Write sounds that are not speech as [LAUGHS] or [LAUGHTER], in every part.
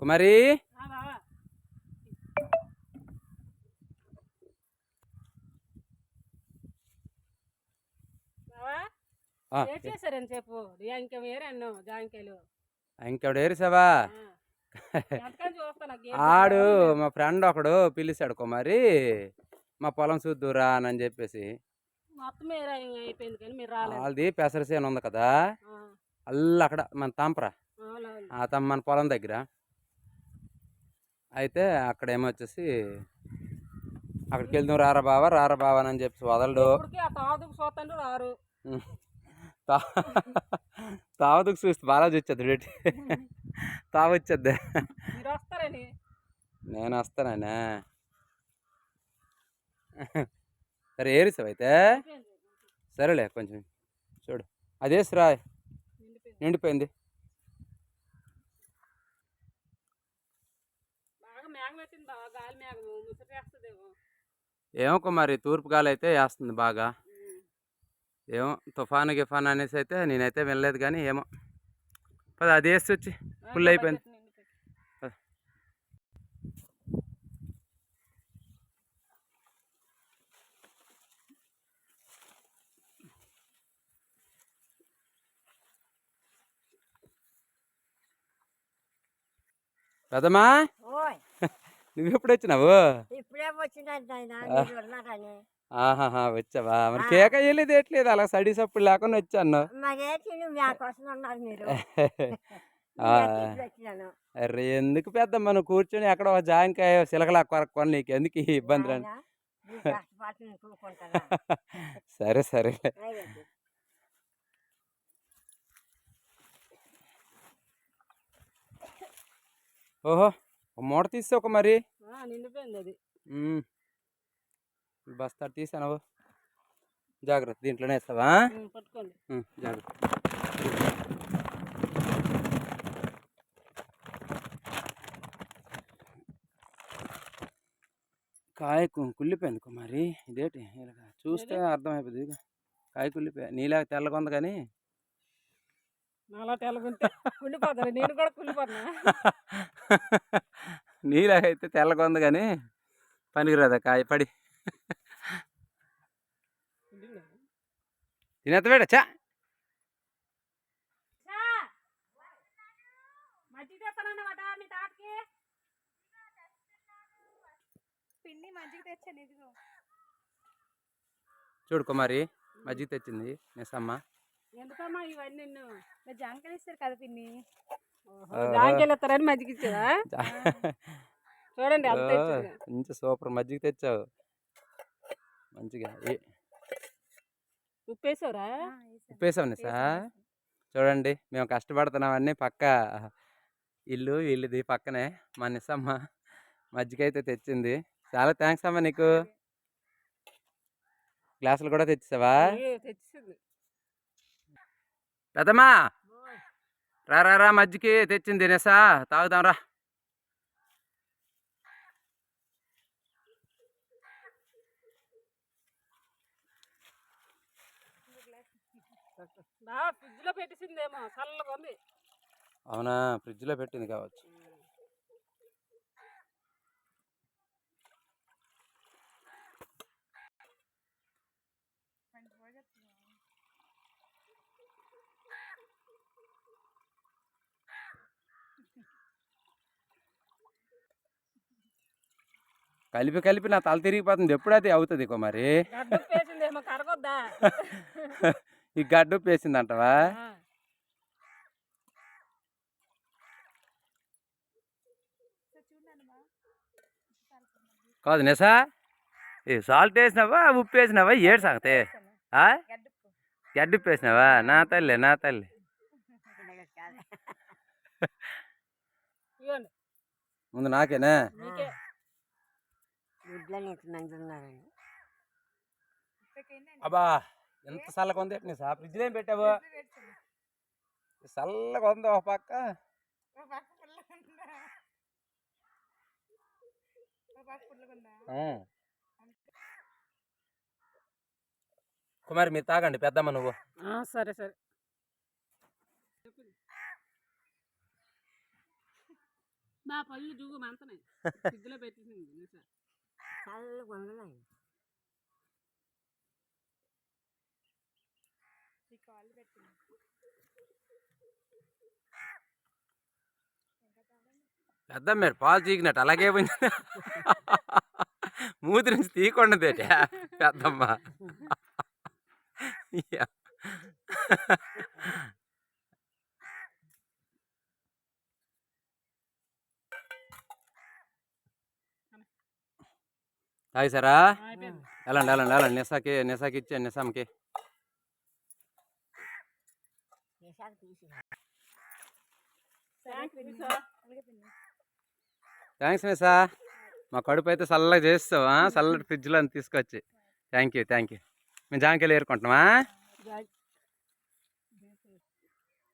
కుమారి? చెప్పు ఇంకా వేరే అన్ను జాంకాయలు. ఇంకెవడు ఏరిసావా ఆడు. మా ఫ్రెండ్ ఒకడు పిలిచాడు కుమారి మా పొలం చూద్దురా అని చెప్పేసి. వాళ్ళది పెసరసేను ఉంది కదా అల్ల అక్కడ మన తాంపరా మన పొలం దగ్గర. అయితే అక్కడ ఏమొచ్చేసి అక్కడికి వెళ్దాం రారా బావా రారా బావా అని చెప్పి వదలడు. రారు. తావదుకు చూస్తే బాగా వచ్చేది డేటి వస్తారని నేను వస్తానే సరే ఏరిసావు అయితే. సరేలే కొంచెం చూడు. అదేసిరా నిండిపోయింది. ఏమో. కుమారి తూర్పు గాలి అయితే వేస్తుంది బాగా. ఉమ్. ఏమో తుఫాను గిఫాన్ అనేసి అయితే నేనైతే వినలేదు కానీ ఏమో. పద అది వేసి వచ్చి ఆ, ఫుల్ అయిపోయింది. బకెట్ నువ్వు ఎప్పుడు వచ్చినావు ఆహాహా వచ్చావా? మరి. కేక వేయలేదు ఎట్లేదు అలా సడి సప్పుడు లేకుండా వచ్చాను. అరే [LAUGHS] ఎందుకు పెద్దమ్మ? నువ్వు కూర్చొని ఎక్కడ ఒక జాంకాయ సిలకలా కొరక్కొని నీకు ఎందుకు ఇబ్బంది రండి [LAUGHS] సరే సరే. ఓహో. ఒక మూట తీసావు మరి? ఆ, నిండిపోయింది అది. బస్తా తీసాను జాగ్రత్త దీంట్లోనే వేస్తావా? పట్టుకోండి. జాగ్రత్త. కాయ కుళ్ళిపోయింది కుమారి ఇదేంటి? ఇలాగ చూస్తే అర్థమైపోతుంది. కాయ కుళ్ళిపోయా నీలా తెల్లగా ఉంది కానీ. నాలా తెల్లగుంటే కుళ్ళిపోతాను నేను కూడా కుళ్ళిపోతున్నా. [LAUGHS] నీలా అయితే తెల్లగా ఉంది కానీ పనికిరాదా కాయ పడి. చా. మజ్జిగ తెచ్చాను ఇదిగో. చూడు కుమారి మజ్జిగ తెచ్చింది మిస్సమ్మ ఎందుకమ్మా ఇవన్నీ? నిన్ను మీరు జాంకాయలు ఇస్తారు కదా పిన్ని? జాంకాయలు మజ్జిగ చూడండి మంచి సూపర్ మజ్జిగ తెచ్చావు. మంచిగా ఉప్పేసావురా. ఉప్పేసావు చూడండి మేము కష్టపడుతున్నామన్నీ పక్క. ఇల్లు ఇల్లుది పక్కనే. మా నిసమ్మ మజ్జిగ అయితే తెచ్చింది. చాలా థ్యాంక్స్ అమ్మ నీకు. గ్లాసులు కూడా తెచ్చావా పెద్దమ్మా! రా రా మజ్జికి తెచ్చింది నిసా తాగుదాం రా. బా ఫ్రిడ్జ్లో పెట్టేసిందేమో చల్లగా ఉంది. అవునా ఫ్రిడ్జ్లో పెట్టింది కావచ్చు. కలిపి కలిపి నా తల తిరిగిపోతుంది. ఎప్పుడు అది అవుతుంది ఉప్పేసిందేమో కరగొద్దా? ఈ గడ్డు పేసింది అంటవా కాదు నిసా? ఈ సాల్ట్ వేసినావా ఉప్పు వేసినావా? ఏడు సంగతే? గడ్డి ఉప్పు వేసినావా నా తల్లి నా తల్లి. ముందు నాకేనా? ఉన్నారండి అబ్బా! ఎంత చల్లగా ఉంది నిసా ఫ్రిడ్జ్లో ఏం పెట్టావు? చల్లగా ఉంది ఒక పక్క. కుమారి మీరు తాగండి పెద్దమ్మ నువ్వు. ఆ, సరే సరే. [LAUGHS] బా పళ్ళు జూగు మంతనే. ఫ్రిడ్జ్లో పెట్టేసింది నిమిషం. చల్లగా ఉండలేదు ఈ కాళ్ళు పెట్టింది పెద్ద మీరు పాలు చీకినట్టు అలాగే పోయింది. మూతి నుంచి తీయకుండా పెద్దమ్మ. అయిపోయింది వెళ్ళండి వెళ్ళండి వెళ్ళండి. నిసాకి నిసాకి ఇచ్చే నిసాంకి థ్యాంక్స్ మిసా మా కడుపు అయితే చల్లగా చేస్తావా? [LAUGHS] చల్లటి ఫ్రిడ్జ్లో తీసుకొచ్చి. థ్యాంక్ యూ థ్యాంక్ యూ మేము జాంకాయలు ఏరుకుంటున్నామా?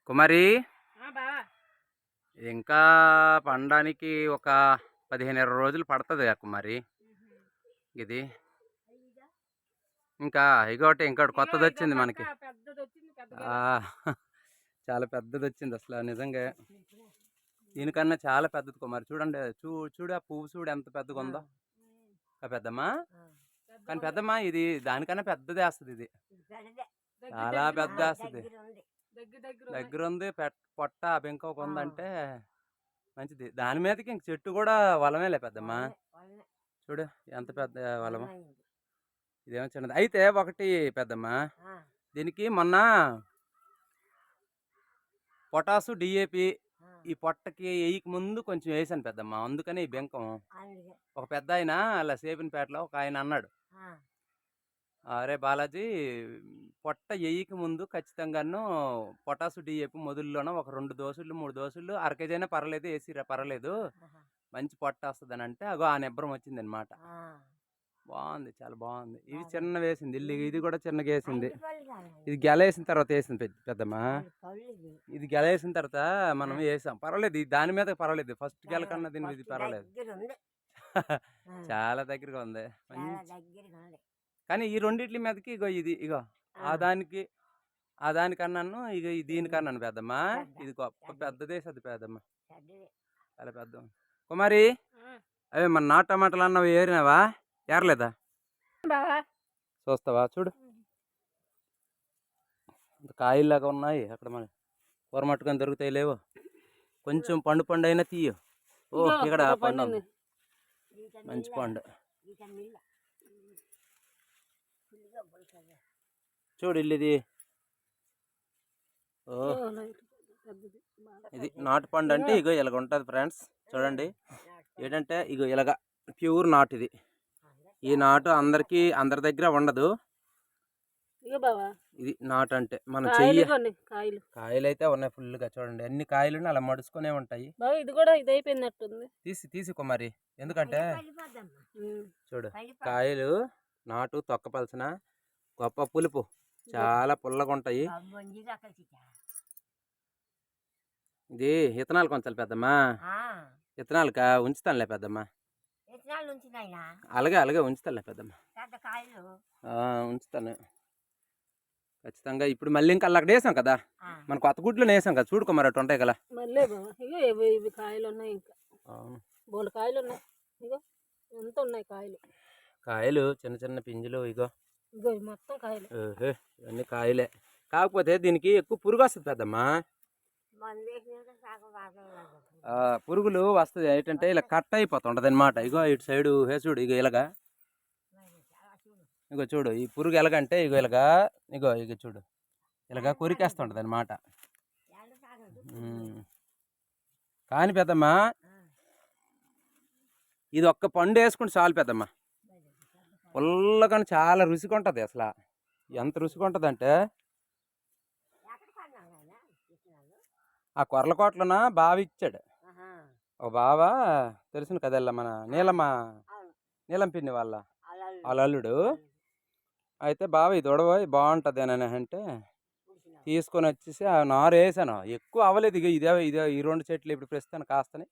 కుమారి? ఇంకా పండడానికి ఒక పదిహేను ఇరవై రోజులు పడుతుంది కుమారి. ఇది ఇంకా ఇగోటి ఇంకోటి కొత్తది వచ్చింది మనకి. పక్క పెద్దది వచ్చింది పెద్దది ఆ, చాలా పెద్దది వచ్చింది అసలు నిజంగా. దీనికన్నా చాలా పెద్దది కుమారి చూడండి చూ చూడు ఆ పువ్వు చూడు ఎంత పెద్దగా ఉందో ఆ పెద్దమ్మా? కానీ పెద్దమ్మా ఇది దానికన్నా పెద్దది వేస్తుంది ఇది. చాలా పెద్ద వేస్తుంది దగ్గర ఉంది. పొట్ట బెంక ఒక ఉందంటే మంచిది. దాని మీదకి ఇంక చెట్టు కూడా వలమేలే పెద్దమ్మా. చూడు ఎంత పెద్ద వలమైంది. ఇదేమో చిన్నది. అయితే ఒకటి పెద్దమ్మా దీనికి మొన్న పొటాసు డిఏపి ఈ పొట్టకి వేయక ముందు కొంచెం వేసాను పెద్దమ్మ అందుకని ఈ బెంకం. ఒక పెద్ద ఆయన అలా సేపినపేటలో ఒక ఆయన అన్నాడు. అరే బాలాజీ పొట్ట వేయక ముందు ఖచ్చితంగాను పొటాసు డిఏపి మొదల్లోనో ఒక రెండు దోసులు మూడు దోసులు అర కేజీ అయినా పర్లేదు వేసి పర్లేదు. మంచి పొట్ట వస్తుంది అని అంటే అగో ఆ నెబ్బరం వచ్చింది అనమాట. బాగుంది చాలా బాగుంది ఇది. చిన్న వేసింది. ఇల్లు ఇది కూడా చిన్నగా వేసింది. ఇది గెలేసిన తర్వాత వేసింది పెద్ద పెద్దమ్మ. ఇది. గెలేసిన తర్వాత మనం వేసాం. పర్వాలేదు ఇది దాని మీద పర్వాలేదు. ఫస్ట్ గెల కన్నా దీని ఇది పర్వాలేదు. [LAUGHS] చాలా దగ్గరగా ఉంది. కానీ ఈ రెండిట్ల మీదకి ఇగో ఇది ఇగో ఆ! దానికి ఆ దానికన్నాను ఇక దీనికన్నాను పెద్దమ్మ. పెద్ద, ఇది గొప్ప పెద్ద. పెద్దదేసి అది పెద్దమ్మ. చాలా పెద్ద కుమారి అవే మన నాటు టమాటాలు అన్నవి ఏరినావా? ఏరలేదా? చూస్తావా? చూడు. కాయల్లాగా ఉన్నాయి. అక్కడ మన కూర మట్టుకొని దొరుకుతాయి లేవు. కొంచెం పండు పండు అయినా తీయు. ఓ ఇక్కడ పండు మంచి. పండు. చూడు ఇల్లు ఇది ఓ. ఇది నాటు పండు అంటే ఇగో ఇలాగ ఉంటుంది ఫ్రెండ్స్. చూడండి. ఏంటంటే ఇగో ఇలాగ ప్యూర్ నాటు ఇది. ఈ నాటు అందరికీ అందరి దగ్గర ఉండదు. ఇగో బావా. ఇది నాటు అంటే మన కాయలు చెయ్యి కాయలు కాయలు. అయితే ఉన్నాయి ఫుల్గా చూడండి. అన్ని కాయలు అలా మడుచుకునే ఉంటాయి. ఇది కూడా ఇది అయిపోయినట్టుంది తీసి తీసి కుమారి ఎందుకంటే. చూడు. కాయలు నాటు తొక్కపలసిన గొప్ప పులుపు. చాలా పుల్లగా ఉంటాయి. ఇది ఇతనాలు కొంచెం పెద్దమ్మా ఆ, ఇతనాలుగా ఉంచుతానులే పెద్దమ్మా. విత్తనాలు ఉంచినాయినా? అలాగే అలాగే ఉంచుతానులే పెద్దమ్మా. పెద్ద కాయలు? ఆ, ఉంచుతాను. ఖచ్చితంగా ఇప్పుడు మళ్ళీ ఇంకా అక్కడ వేసాం కదా? మన కొత్త గుడ్లు వేసాం కదా? చూడు కుమార్ అటు ఉంటాయి కదా? మళ్ళీ ఇవి కాయలు ఉన్నాయి ఇంకా. బోల్ కాయలు ఉన్నాయి. ఇగో ఎంత ఉన్నాయి కాయలు? కాయలు చిన్న చిన్న పింజులు ఇగో. ఇగో మొత్తం కాయలు. ఇవన్నీ కాయలే. కాకపోతే దీనికి ఎక్కువ పురుగు వస్తుంది పెద్దమ్మా. పురుగులు వస్తుంది. ఏంటంటే ఇలా కట్ అయిపోతుంటది అనమాట ఇగో ఇటు సైడు హే చూడు ఇగో ఇలాగా. ఇగో చూడు ఈ పురుగు ఎలాగంటే ఇగో ఇలాగా ఇగో ఇగో చూడు. ఇలాగా కొరికేస్తుంటది అనమాట కానీ పెద్దమ్మా ఇది ఒక్క పండు వేసుకుంటే చాలు పెద్దమ్మా. మరి పుల్లగా చాలా రుచిగా ఉంటుంది అసలు. ఎంత రుచిగా ఉంటుంది అంటే ఎక్కడ కొన్నావు నాయనా విత్తనాలు? ఆ కొర్లకోట్లన బావ ఇచ్చాడు ఒక బావ తెలుసును కదల్లా మన నీలమ్మ. నీలం పిన్ని వాళ్ళ. వాళ్ళ అల్లుడు. అయితే బావ ఇది బాగుంటుంది అని అంటే. తీసుకొని వచ్చేసి ఆ నారు వేసాను ఎక్కువ అవ్వలేదు ఇక ఇదే ఇదే ఈ రెండు చెట్లు ఇప్పుడు ప్రస్తుతానికి కాస్తని.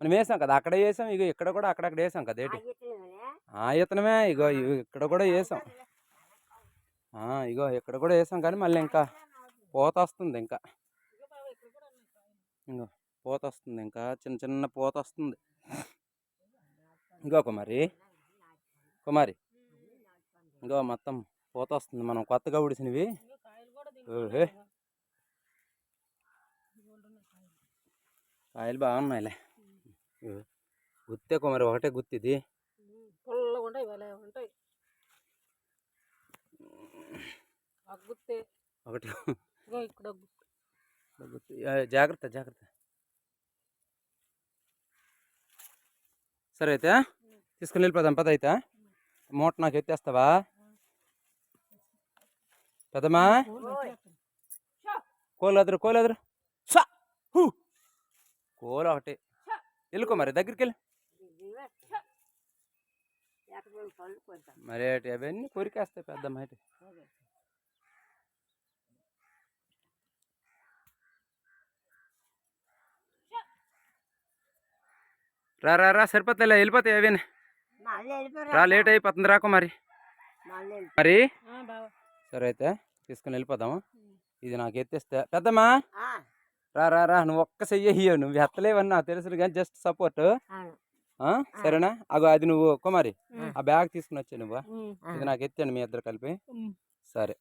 మనం వేసాం కదా అక్కడ వేసాం ఇక ఇక్కడ కూడా అక్కడక్కడ వేసాం కదా ఏంటి. విత్తనమేనా? ఆ ఇతనమే ఇగో ఇక్కడ కూడా వేసాం ఇగో ఇక్కడ కూడా వేసాం కానీ మళ్ళీ ఇంకా పోత వస్తుంది ఇంకా ఇగో బావ ఇక్కడ కూడా ఉన్నాయి కాయలు ఇంకో పూత వస్తుంది ఇంకా చిన్న చిన్న పూత వస్తుంది ఇంకో కుమారి. కుమారి. ఇంకో మొత్తం పూత వస్తుంది మనం కొత్తగా ఉడిసినవి ఓహే. కాయలు బాగున్నాయిలే. గుత్తే కుమారి ఒకటే గుత్తి ఇది పుల్లగా ఉంటాయి. భలే ఉంటాయి. అగ్గుతే ఒకటి ఇగో ఇక్కడ అగ్గు. గుత్తి ఆ, జాగ్రత్త జాగ్రత్త. సరే అయితే తీసుకుని వెళ్ళిపోదాం పద అయితే. మూట నాకు ఎత్తేస్తావా? పెద్దమ్మా కోలు ఎదురు కోలు కోలు ఒకటి. వెళ్ళుకో మరి దగ్గరికి వెళ్ళి. ఎక్కడ మరి అవన్నీ కొరికేస్తాయి పెద్దమ్మ అయితే. రా రా రా సరిపోతాయిలే వెళ్ళిపోతాయి వెళ్ళిపోరా. రా లేట్ అయిపోతుంది రాకు మరి. మరి? ఆ, బావ. సరే అయితే తీసుకుని వెళ్ళిపోదాము? ఇది నాకు ఎత్తేస్తే. పెద్దమ్మా! ఆ, రా రా రా నువ్వు ఒక్క చెయ్యి నువ్వు ఎత్తలేవని నాకు తెలుసు కానీ జస్ట్ సపోర్ట్ సరేనా? అగో అది నువ్వు కుమారి. ఆ బ్యాగ్ తీసుకుని వచ్చా నువ్వు. ఇది నాకు ఎత్తాను మీ ఇద్దరు కలిపి. సరే.